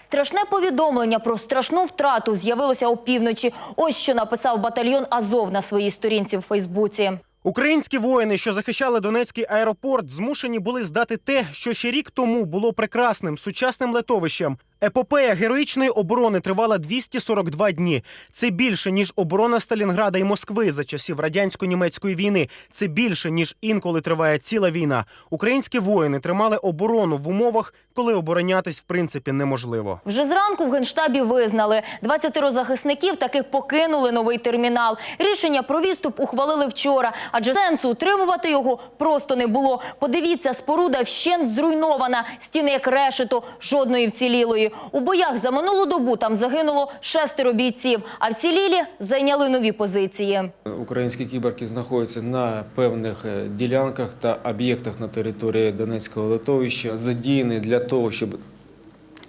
Страшне повідомлення про страшну втрату з'явилося опівночі. Ось що написав батальйон Азов на своїй сторінці в Фейсбуці. Українські воїни, що захищали Донецький аеропорт, змушені були здати те, що ще рік тому було прекрасним сучасним летовищем. Епопея героїчної оборони тривала 242 дні. Це більше ніж оборона Сталінграда і Москви за часів радянсько-німецької війни. Це більше ніж інколи триває ціла війна. Українські воїни тримали оборону в умовах, коли оборонятись в принципі неможливо. Вже зранку в генштабі визнали 20 захисників таки покинули новий термінал. Рішення про відступ ухвалили вчора, адже сенсу утримувати його просто не було. Подивіться, споруда вщент зруйнована, стіни як решето, жодної вцілілої. У боях за минулу добу там загинуло шестеро бійців, а вцілілі зайняли нові позиції. Українські кіборки знаходяться на певних е, ділянках та об'єктах на території Донецького литовища, задіяні для того, щоб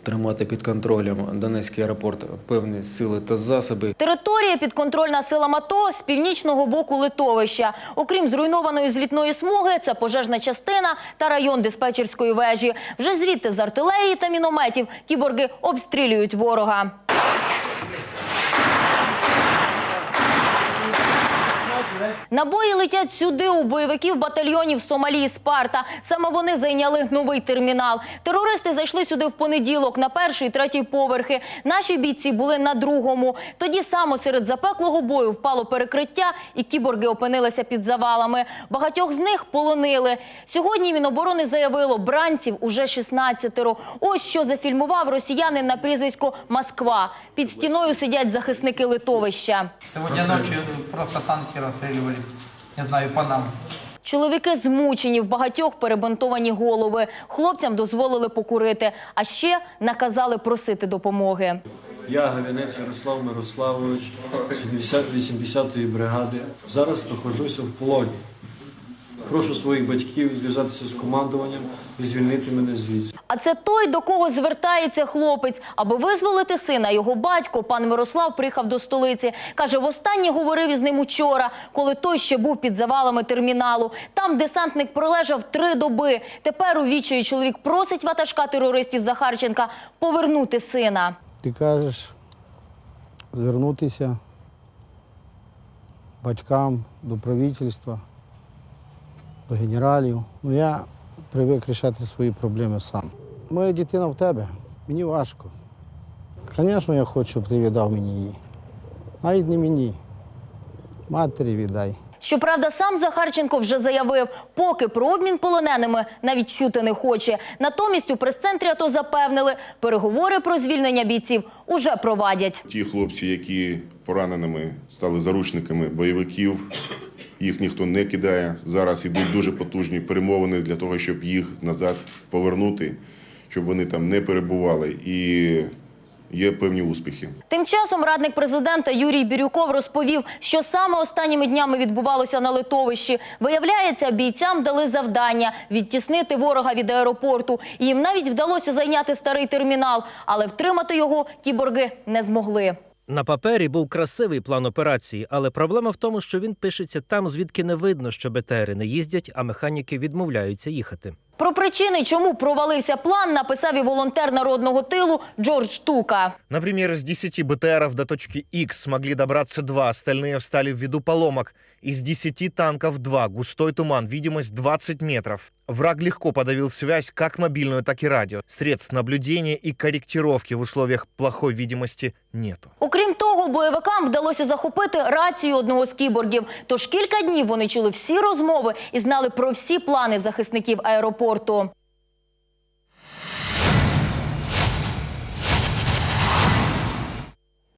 тримати під контролем Донецький аеропорт певні сили та засоби. Територія підконтрольна силам АТО з північного боку литовища. Окрім зруйнованої злітної смуги, це пожежна частина та район диспетчерської вежі. Вже звідти з артилерії та мінометів кіборги обстрілюють ворога. Набої летять сюди у бойовиків батальйонів Сомалі і Спарта. Саме вони зайняли новий термінал. Терористи зайшли сюди в понеділок на перший і третій поверхи. Наші бійці були на другому. Тоді само серед запеклого бою впало перекриття, і кіборги опинилися під завалами. Багатьох з них полонили. Сьогодні Міноборони заявило, бранців уже 16-ро. Ось що зафільмував росіянин на прізвисько Москва. Під стіною сидять захисники литовища. Сегодня ночью просто танки расстреливали, не знаю, панам. Чоловіки змучені, в багатьох перебинтовані голови. Хлопцям дозволили покурити, а ще наказали просити допомоги. Я Гавінець Ярослав Мирославович з 80-ї бригади. Зараз знаходжуся в полоні. Прошу своїх батьків зв'язатися з командуванням і звільнити мене звідси. А це той, до кого звертається хлопець. Аби визволити сина, його батько, пан Мирослав, приїхав до столиці. Каже, востаннє говорив із ним учора, коли той ще був під завалами терміналу. Там десантник пролежав три доби. Тепер у відчаї чоловік просить ватажка терористів Захарченка повернути сина. Ти кажеш звернутися батькам до правительства, до генералів. Ну, я привик рішати свої проблеми сам. Моя дитина в тебе, мені важко. Звісно, я хочу, щоб ти віддав мені її. Навіть не мені. Матері віддай. Щоправда, сам Захарченко вже заявив, поки про обмін полоненими навіть чути не хоче. Натомість у прес-центрі АТО запевнили, переговори про звільнення бійців уже провадять. Ті хлопці, які пораненими стали заручниками бойовиків, їх ніхто не кидає. Зараз ідуть дуже потужні перемовини для того, щоб їх назад повернути, щоб вони там не перебували. І є певні успіхи. Тим часом радник президента Юрій Бірюков розповів, що саме останніми днями відбувалося на литовищі. Виявляється, бійцям дали завдання відтіснити ворога від аеропорту. І їм навіть вдалося зайняти старий термінал, але втримати його кіборги не змогли. На папері був красивий план операції, але проблема в тому, що він пишеться там, звідки не видно, що БТРи не їздять, а механіки відмовляються їхати. Про причини, чому провалився план, написав і волонтер народного тилу Джордж Тука. Например, из 10 БТРов до точки X смогли добраться два, остальные встали в виду поломок. Из 10 танков два, густой туман, видимость 20 метров. Враг легко подавил связь, как мобильную, так и радио. Средств наблюдения и корректировки в условиях плохой видимости нету. Окрім того, бойовикам вдалося захопити рацію одного з кіборгів. Тож кілька днів вони чули всі розмови і знали про всі плани захисників аеропорту.